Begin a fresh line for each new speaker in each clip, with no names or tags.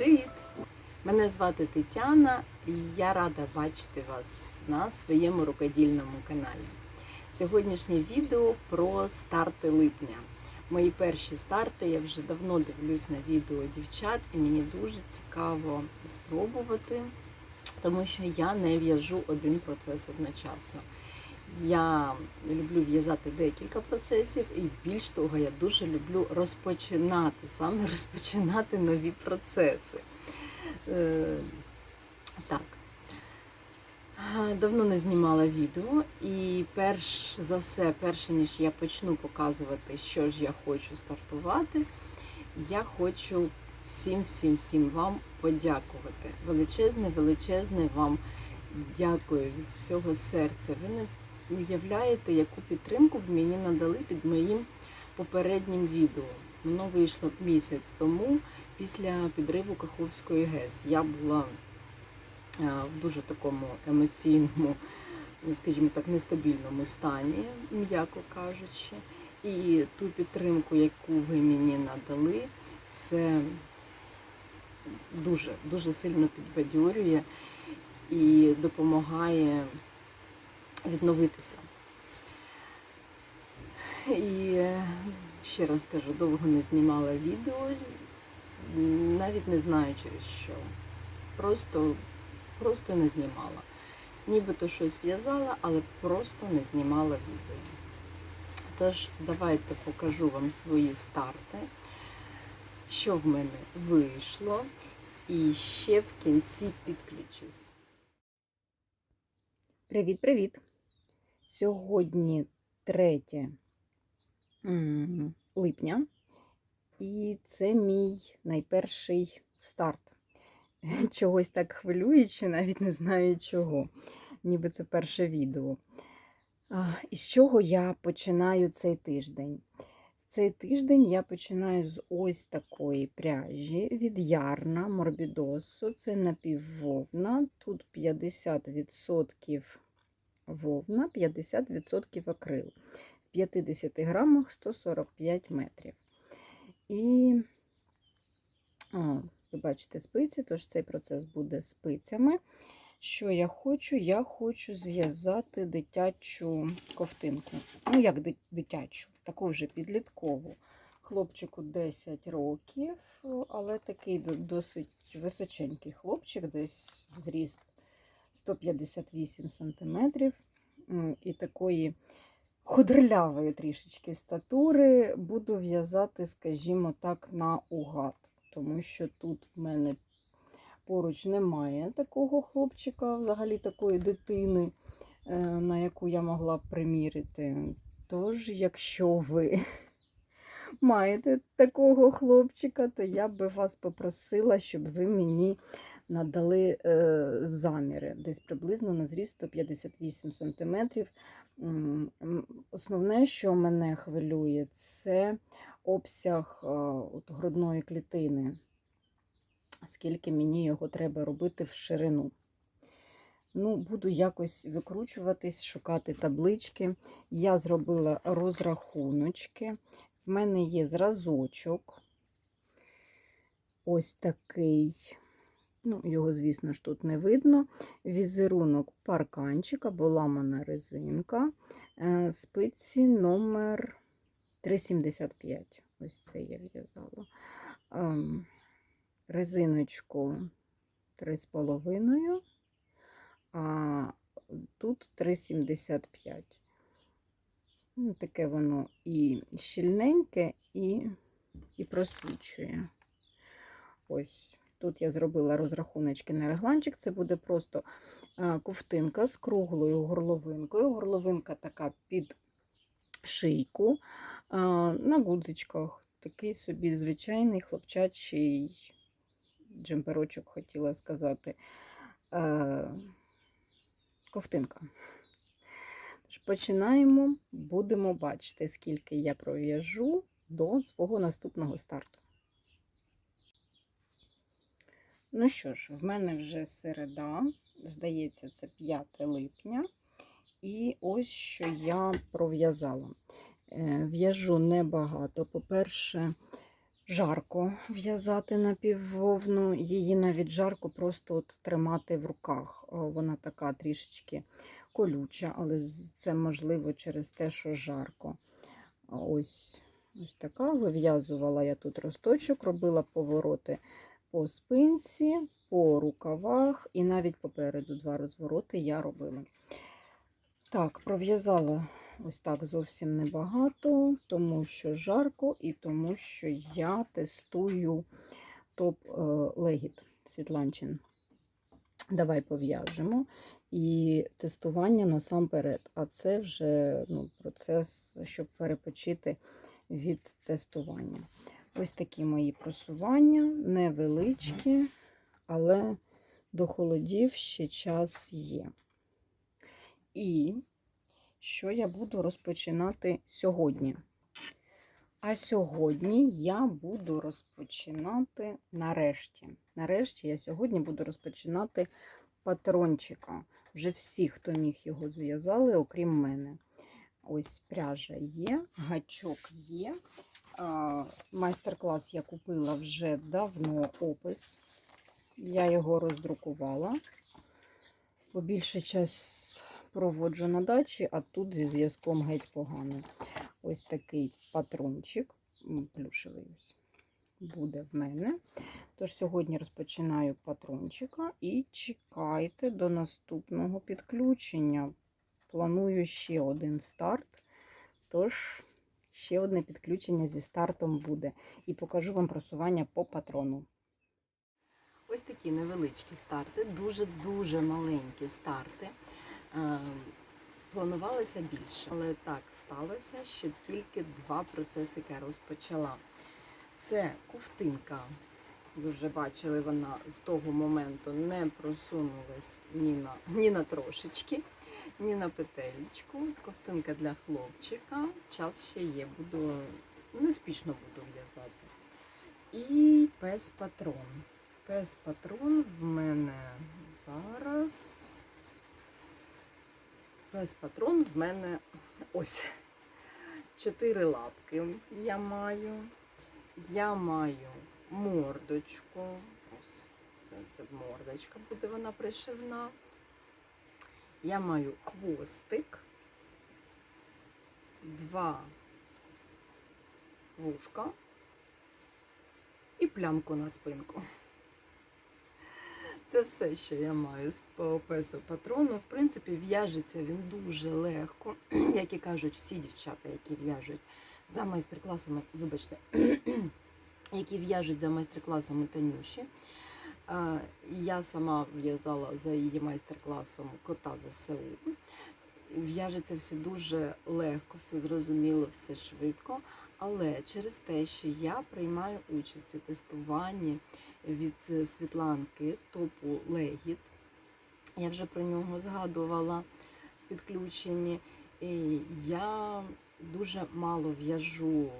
Привіт! Мене звати Тетяна і я рада бачити вас на своєму рукодільному каналі. Сьогоднішнє відео про старти липня. Мої перші старти я вже давно дивлюсь на відео дівчат, і мені дуже цікаво спробувати, тому що я не в'яжу один процес одночасно. Я люблю в'язати декілька процесів, і більш того, я дуже люблю розпочинати, саме розпочинати нові процеси. Е, так. Давно не знімала відео, і перш за все, перше ніж я почну показувати, що ж я хочу стартувати, я хочу всім, всім, всім вам подякувати. Величезне, величезне вам дякую від всього серця. Ви не уявляєте, яку підтримку мені надали під моїм попереднім відео. Воно вийшло місяць тому після підриву Каховської ГЕС. Я була е, в дуже такому емоційному, скажімо так, нестабільному стані, м'яко кажучи. І ту підтримку, яку ви мені надали, це дуже, дуже сильно підбадьорює і допомагає відновитися. І е, ще раз кажу, довго не знімала відео, навіть не знаю через що. Просто, просто не знімала. Нібито щось в'язала, але просто не знімала відео. Тож, давайте покажу вам свої старти, що в мене вийшло, і ще в кінці підключусь. Привіт-привіт! Сьогодні 3 липня, і це мій найперший старт. Чогось так хвилюючи, навіть не знаю чого. Ніби це перше відео. А, І з чого я починаю цей тиждень? Цей тиждень я починаю з ось такої пряжі від Ярна Морбідосу. Це напіввовна. Тут 50% вовна, 50% акрил. В 50 грамах 145 метрів. І, о, ви бачите спиці, тож цей процес буде спицями. Що я хочу? Я хочу зв'язати дитячу ковтинку. Ну, як дитячу, таку вже підліткову. Хлопчику 10 років, але такий досить височенький хлопчик, десь зріст 158 сантиметрів. М, І такої худрлявої трішечки статури буду в'язати, скажімо так, наугад. Тому що тут в мене поруч немає такого хлопчика, взагалі такої дитини, е, на яку я могла б примірити. Тож, якщо ви маєте такого хлопчика, то я би вас попросила, щоб ви мені надали е, заміри. Десь приблизно на зріст 158 см. Основне, що мене хвилює, це обсяг е, от грудної клітини скільки мені його треба робити в ширину. Ну, Буду якось викручуватись, шукати таблички. Я зробила розрахуночки. В мене є зразочок. Ось такий. Ну, Його, звісно ж, тут не видно. Візерунок парканчик або ламана резинка. Е, Спиці номер 375. Ось це я в'язала. Ем, резиночку 3,5, а тут 3,75. Ну, таке воно і щільненьке, і, і просвічує. Ось. Тут я зробила розрахуночки на регланчик. Це буде просто ковтинка з круглою горловинкою. Горловинка така під шийку на гудзичках. Такий собі звичайний хлопчачий джемперочок, хотіла сказати, ковтинка. Починаємо, будемо бачити, скільки я пров'яжу до свого наступного старту. Ну що ж, в мене вже середа, здається, це 5 липня. І ось що я пров'язала. Е, В'яжу небагато. По-перше, жарко в'язати напіввовну, її навіть жарко просто от тримати в руках. Вона така трішечки колюча, але це можливо через те, що жарко. Ось, ось така вив'язувала я тут росточок, робила повороти по спинці, по рукавах і навіть попереду два розвороти я робила. Так, пров'язала ось так зовсім небагато, тому що жарко і тому що я тестую топ е, Світланчин. Давай пов'яжемо. І тестування насамперед. А це вже ну, процес, щоб перепочити від тестування. Ось такі мої просування, невеличкі, але до холодів ще час є. І що я буду розпочинати сьогодні? А сьогодні я буду розпочинати нарешті. Нарешті я сьогодні буду розпочинати патрончика. Вже всі, хто міг його зв'язали, окрім мене. Ось пряжа є, гачок є. Майстер-клас я купила вже давно опис. Я його роздрукувала. Бо більше час проводжу на дачі, а тут зі зв'язком геть погано. Ось такий патрончик, плюшевий буде в мене. Тож сьогодні розпочинаю патрончика і чекайте до наступного підключення. Планую ще один старт. Тож, ще одне підключення зі стартом буде. І покажу вам просування по патрону. Ось такі невеличкі старти, дуже-дуже маленькі старти. Е, Планувалося більше, але так сталося, що тільки два процесики я розпочала. Це ковтинка. Ви вже бачили, вона з того моменту не просунулась ні на, ні на трошечки, ні на петелечку. Ковтинка для хлопчика. Час ще є, буду неспішно буду в'язати. І пес патрон. Пес патрон в мене зараз. Пес патрон в мене ось. Чотири лапки я маю. Я маю мордочку. Ось це, це мордочка буде вона пришивна. Я маю хвостик, два вушка і плямку на спинку. Це все, що я маю з песу патрону. В принципі, в'яжеться він дуже легко, як і кажуть всі дівчата, які в'яжуть за майстер-класами, вибачте, які в'яжуть за майстер-класами Танюші. Я сама в'язала за її майстер-класом кота ЗСУ. В'яжеться все дуже легко, все зрозуміло, все швидко. Але через те, що я приймаю участь у тестуванні від е, Світланки топу Легіт, я вже про нього згадувала в підключенні. І я дуже мало в'яжу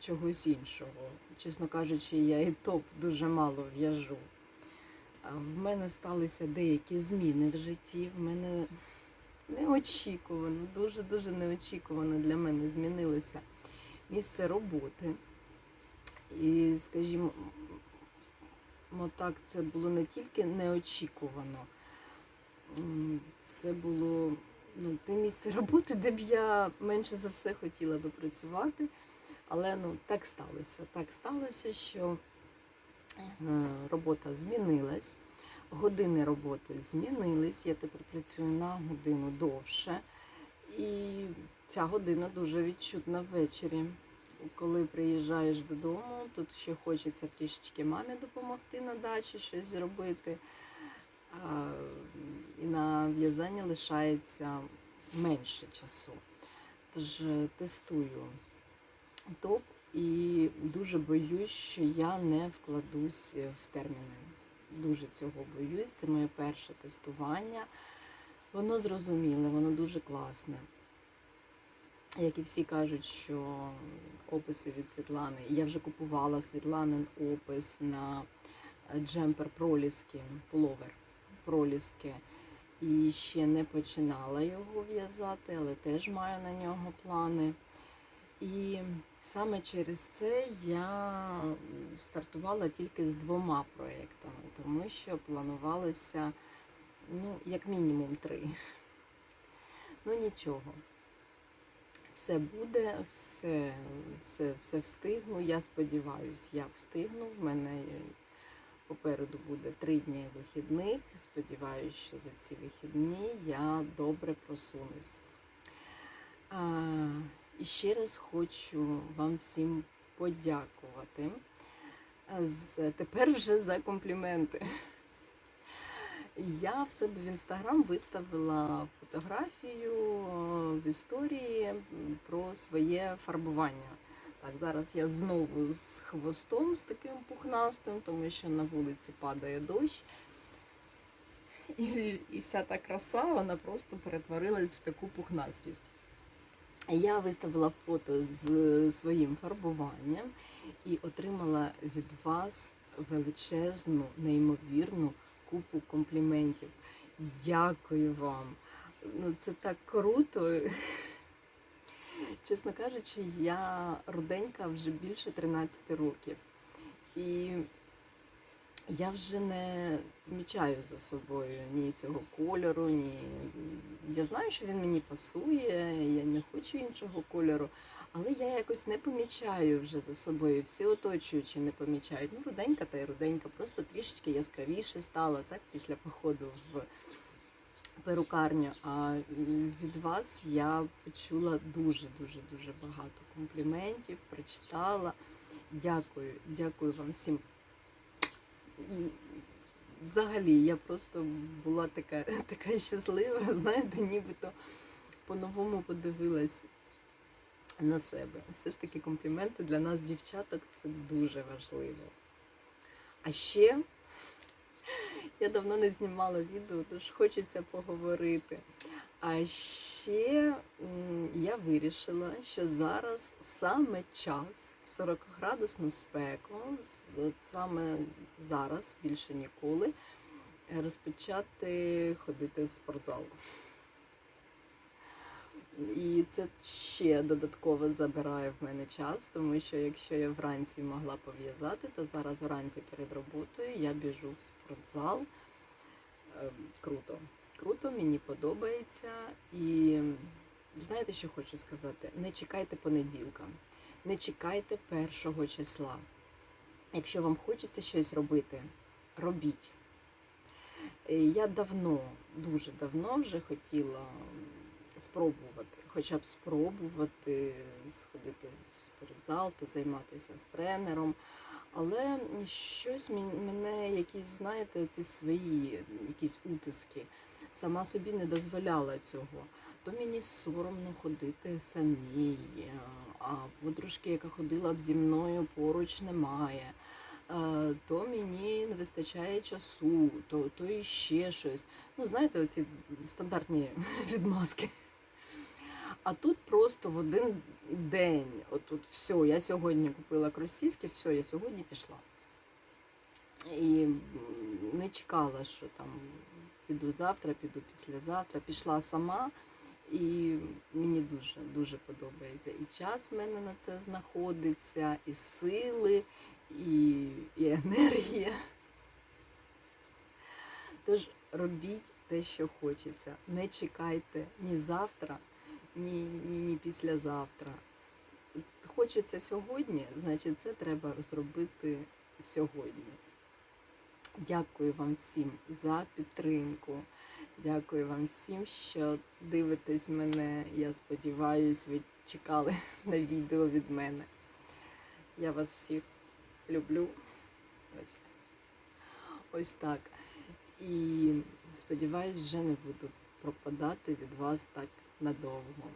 чогось іншого. Чесно кажучи, я і топ дуже мало в'яжу. В мене сталися деякі зміни в житті. В мене неочікувано, дуже-дуже неочікувано для мене змінилося місце роботи. І, скажімо, так, це було не тільки неочікувано, це було ну, те місце роботи, де б я менше за все хотіла би працювати. Але ну, так сталося. Так сталося, що робота змінилась, години роботи змінились. Я тепер працюю на годину довше. І ця година дуже відчутна ввечері. Коли приїжджаєш додому, тут ще хочеться трішечки мамі допомогти на дачі, щось зробити. І на в'язання лишається менше часу. Тож е, тестую топ і дуже боюсь, що я не вкладусь в терміни. Дуже цього боюсь. Це моє перше тестування. Воно зрозуміле, воно дуже класне. Як і всі кажуть, що описи від Світлани. Я вже купувала Світланин опис на джемпер проліски, пуловер проліски. І ще не починала його в'язати, але теж маю на нього плани. І Саме через це я стартувала тільки з двома проєктами, тому що планувалося ну, як мінімум три. Ну нічого. Все буде, все, все, все встигну. Я сподіваюся, я встигну. В мене попереду буде три дні вихідних. Сподіваюся, що за ці вихідні я добре просунусь. А, і ще раз хочу вам всім подякувати. А Тепер вже за компліменти. Я в себе в інстаграм виставила фотографію е, в історії про своє фарбування. Так, зараз я знову з хвостом з таким пухнастим, тому що на вулиці падає дощ. І, і вся та краса вона просто перетворилась в таку пухнастість. Я виставила фото з своїм фарбуванням і отримала від вас величезну, неймовірну купу компліментів. Дякую вам. Ну, це так круто. Чесно кажучи, я руденька вже більше 13 років. І я вже не помічаю за собою ні цього кольору, ні. Я знаю, що він мені пасує, я не хочу іншого кольору, але я якось не помічаю вже за собою. Всі оточуючі не помічають. Ну, руденька та й руденька, просто трішечки яскравіше стало так після походу в перукарню. А від вас я почула дуже дуже дуже багато компліментів, прочитала. Дякую, дякую вам всім. Взагалі, я просто була така, така щаслива, знаєте, нібито по-новому подивилась на себе. Все ж таки компліменти для нас, дівчаток, це дуже важливо. А ще я давно не знімала відео, тож хочеться поговорити. А ще м, я вирішила, що зараз саме час в 40-градусну спеку, саме зараз, більше ніколи, розпочати ходити в спортзал. І це ще додатково забирає в мене час, тому що якщо я вранці могла пов'язати, то зараз вранці перед роботою я біжу в спортзал. Ем, Круто. Круто, мені подобається. І знаєте, що хочу сказати? Не чекайте понеділка, не чекайте першого числа. Якщо вам хочеться щось робити, робіть. Е, Я давно, дуже давно вже хотіла спробувати, хоча б спробувати сходити в спортзал, позайматися з тренером. Але щось мене якісь, знаєте, ці свої якісь утиски сама собі не дозволяла цього. То мені соромно ходити самій, а подружки, яка ходила б зі мною, поруч немає. Е, То мені не вистачає часу, то, то іще щось. Ну, знаєте, оці стандартні відмазки. А тут просто в один день, отут все, я сьогодні купила кросівки, все, я сьогодні пішла. І не чекала, що там піду завтра, піду післязавтра. Пішла сама, і мені дуже дуже подобається. І час в мене на це знаходиться, і сили, і, і енергія. Тож робіть те, що хочеться. Не чекайте ні завтра, ні, ні, ні післязавтра. Хочеться сьогодні, значить це треба зробити сьогодні. Дякую вам всім за підтримку. Дякую вам всім, що дивитесь мене. Я сподіваюся, ви чекали на відео від мене. Я вас всіх люблю. Ось, Ось так. І сподіваюсь, вже не буду пропадати від вас так надовго.